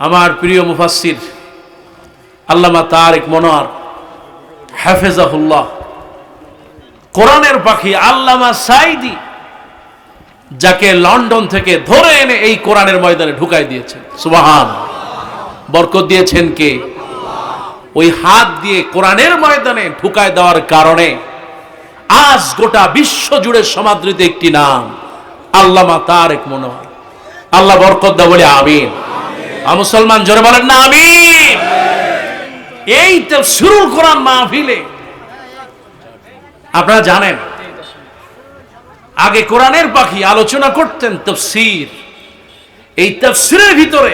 আমার প্রিয় মুফাসির আল্লামা তারেক মনোয়ার হাফেজাহুল্লাহ, কোরআনের পাখি আল্লামা সাইদি, যাকে লন্ডন থেকে ধরে এনে এই কোরআনের ময়দানে ঢুকাই দিয়েছেন। সুবাহান। বরকত দিয়েছেন কে? ওই হাত দিয়ে কোরআনের ময়দানে ঢুকায় দেওয়ার কারণে আজ গোটা বিশ্ব জুড়ে সমাদৃত একটি নাম, আল্লামা তারেক মনোয়ার। আল্লাহ বরকত দা বলে আমিন। মুসলমান জোরে বলেন না, আমিন। এই শুরুর কোরআন মাহফিলে। আপনারা জানেন, আগে কোরআনের পাখি আলোচনা করতেন তফসির। এই তফসিরের ভিতরে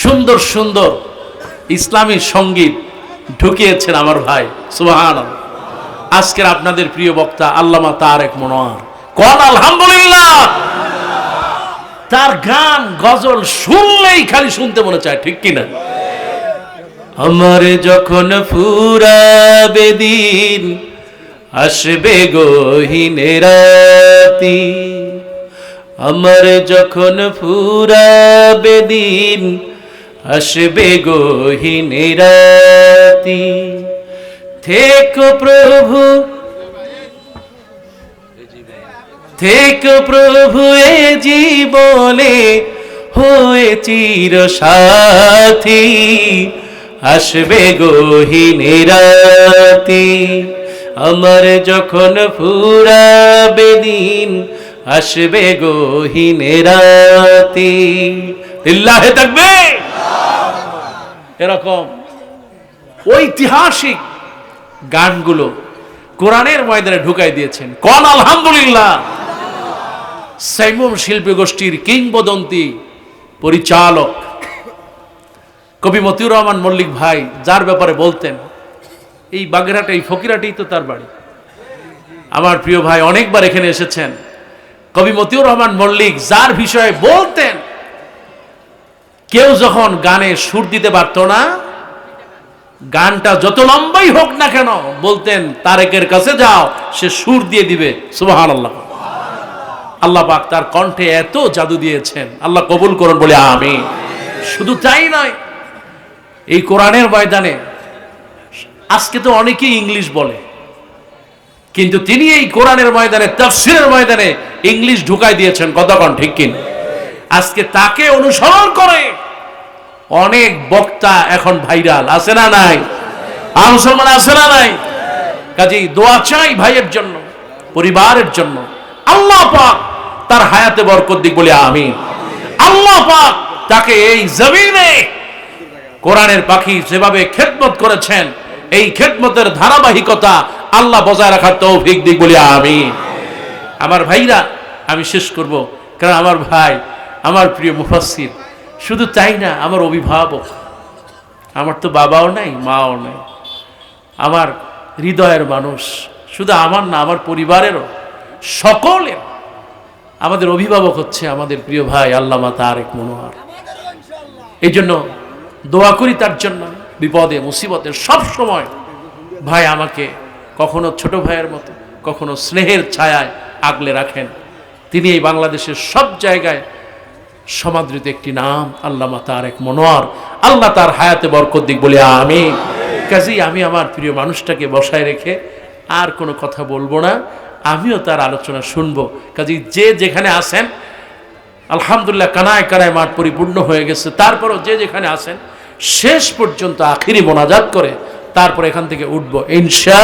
সুন্দর সুন্দর ইসলামী সংগীত ঢুকিয়েছেন আমার ভাই সুবাহান আজকের আপনাদের প্রিয় বক্তা আল্লামা তারেক মনোয়ার। কোন আলহামদুলিল্লাহ। তার গান, গজল শুনলেই খালি শুনতে মনে চায়, ঠিক কিনা? আমার যখন ফুরাবে দিন, আসবে গহিনে রাতি। আমার যখন ফুরাবে দিন, আসবে গহিনে রাতি। থেকো প্রভু থেকো প্রভু এ জীবনে হয়ে চির সাথী আসবে গহিনে আমার যখন ফুরাবে দিন, আসবে গহিনে ইল্লাহে থাকবে এরকম ঐতিহাসিক গানগুলো কোরআনের ময়দানে ঢুকাই দিয়েছেন। কন আলহামদুলিল্লাহ। সাইমুম শিল্পী গোষ্ঠীর কিংবদন্তি পরিচালক কবি মতিউর রহমান মল্লিক ভাই, যার ব্যাপারে বলতেন, এই বাগেরহাটে, এই ফকিরাটেই তো তার বাড়ি। আমার প্রিয় ভাই, অনেকবার এখানে এসেছেন। কবি মতিউর রহমান মল্লিক, যার বিষয়ে বলতেন, কেউ যখন গানে সুর দিতে পারত না, গানটা যত লম্বাই হোক না কেন, বলতেন, তারেকের কাছে যাও, সে সুর দিয়ে দিবে। সুবাহান আল্লাহ আল্লাহ পাক তার কণ্ঠে এত জাদু দিয়েছেন। আল্লাহ কবুল করুন বলে আমি শুধু তাই নয়, এই কোরআনের ময়দানে আজকে তো অনেকেই ইংলিশ বলে, কিন্তু তিনি এই কোরআনের ময়দানে, তফসিরের ময়দানে ইংলিশ ঢুকাই দিয়েছেন। কতক্ষণ ঠিক কিনা? আজকে তাকে অনুসরণ করে অনেক বক্তা এখন ভাইরাল, আছে না নাই? আর মুসলমান আছে না নাই? কাজেই দোয়া চাই ভাইয়ের জন্য, পরিবারের জন্য। আল্লাহ পাক তার হায়াতে বরকত দিক বলে আমি আল্লাহ পাক তাকে এই জমিনে কোরআনের পাখি যেভাবে খেদমত করেছেন, এই খেদমতের ধারাবাহিকতা আল্লাহ বজায় রাখার তৌফিক দিক বলি আমি আমার ভাইরা, আমি শেষ করব, কারণ আমার ভাই, আমার প্রিয় মুফাসির শুধু তাই না, আমার অভিভাবক, আমার তো বাবাও নাই, মাও নাই। আমার হৃদয়ের মানুষ, শুধু আমার না, আমার পরিবারেরও, সকলের আমাদের অভিভাবক হচ্ছে আমাদের প্রিয় ভাই আল্লামা তারেক মনোয়ার। এই জন্য দোয়া করি তার জন্য, বিপদে, মুসিবতে, সব সময় ভাই আমাকে কখনো ছোট ভাইয়ের মতো, কখনো স্নেহের ছায়ায় আগলে রাখেন। তিনি এই বাংলাদেশের সব জায়গায় সমাদৃত একটি নাম, আল্লামা তারেক মনোয়ার। আল্লাহ তার হায়াতে বরকত দিক, বলে আমি কাজেই আমি আমার প্রিয় মানুষটাকে বসায় রেখে আর কোনো কথা বলব না। আমিও তার আলোচনা শুনব। কাজেই যে যেখানে আসেন আলহামদুলিল্লাহ কানায় কানায় মাঠ পরিপূর্ণ হয়ে গেছে। তারপরও যে যেখানে আসেন শেষ পর্যন্ত আখিরি মোনাজাত করে তারপর এখান থেকে উঠব। ইনশা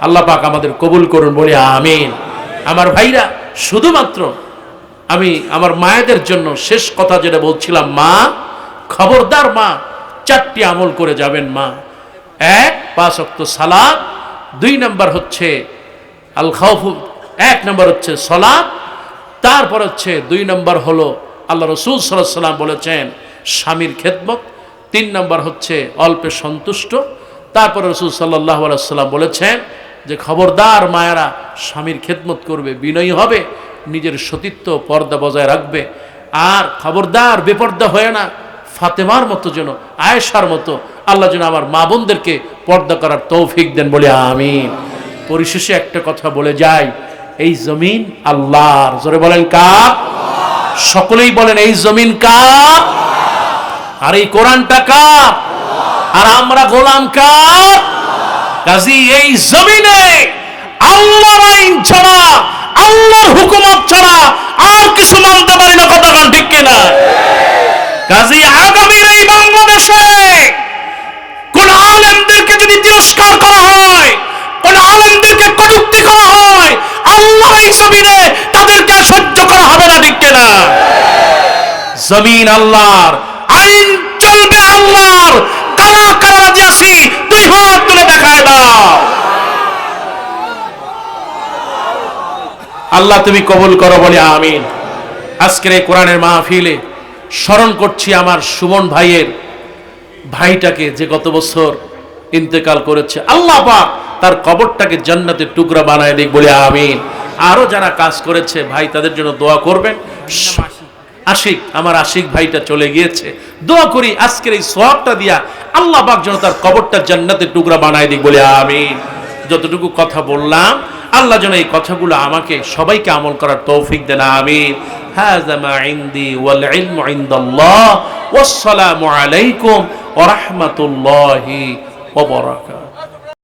আল্লাহ পাক আমাদের কবুল করুন, বলে আমিন। আমার ভাইরা, শুধুমাত্র আমি আমার মায়েদের জন্য শেষ কথা যেটা বলছিলাম, মা, খবরদার মা, চারটি আমল করে যাবেন মা। এক, পাঁচ অক্ত সালাদ দুই নম্বর হচ্ছে আল খাউফ এক নম্বর হচ্ছে সলাদ তারপর হচ্ছে দুই নম্বর হলো আল্লাহ রসুল সাল্লাম বলেছেন স্বামীর খেদমত, তিন নম্বর হচ্ছে অল্পে সন্তুষ্ট, তারপর রসুল সাল্লাহ সাল্লাম বলেছেন যে খবরদার মায়েরা স্বামীর খেদমত করবে, বিনয়ী হবে, নিজের সতীত্ব পর্দা বজায় রাখবে, আর খবরদার বেপর্দা হয়ে না, ফাতেমার মতো যেন, আয়েশার মতো, আল্লাহ যেন আমার মা বোনদেরকে পর্দা করার তৌফিক দেন বলে আমিন। পরিশেষে একটা কথা বলে যাই। এই জমিন আল্লাহর। জোরে বলেন কাপ সকলেই বলেন, এই জমিন কাপ আর এই কোরআনটা কার? আর আমরা গোলাম কার? কাজী, এই জমিনে আল্লাহর আইন ছাড়া, আল্লাহর হুকুমত ছাড়া আর কিছু মানতে পারি না কথা ঠিক কিনা? কাজী আগামীর এই বাংলাদেশে কোন আলেমদেরকে যদি তিরস্কার করা হয় কোন আলেমদেরকে কটূক্তি করা হয় আল্লাহ এই জমিনে তাদেরকে আর সহ্য করা হবে না ঠিক কিনা জমিন আল্লাহর, আইন চলবে আল্লাহর। কারা কারা রাজি আছি দুই হাত তুলে দেখায় দাও। আল্লাহ তুমি কবুল করো বলে আমিন। আজকের এই কোরআনের মাহফিলে স্মরণ করছি আমার সুমন ভাইয়ের ভাইটাকে যে গত বছর ইন্তেকাল করেছে। আল্লাহ পাক তার কবরটাকে জান্নাতের টুকরা বানায় দিক বলে আমিন। আরও যারা কাজ করেছে, ভাই তাদের জন্য দোয়া করবেন। আশিক আমার আশিক ভাইটা চলে গিয়েছে দোয়া করি আজকের এই সোয়াবটা দিয়া আল্লাহ পাক যেন তার কবরটা জান্নাতের টুকরা বানায় দিক বলে আমিন যতটুকু কথা বললাম আল্লাহ যেন এই কথাগুলো আমাকে সবাইকে আমল করার তৌফিক দেন আমিন هذا ما عندي والعلم عند الله والسلام عليكم ورحمة الله وبركاته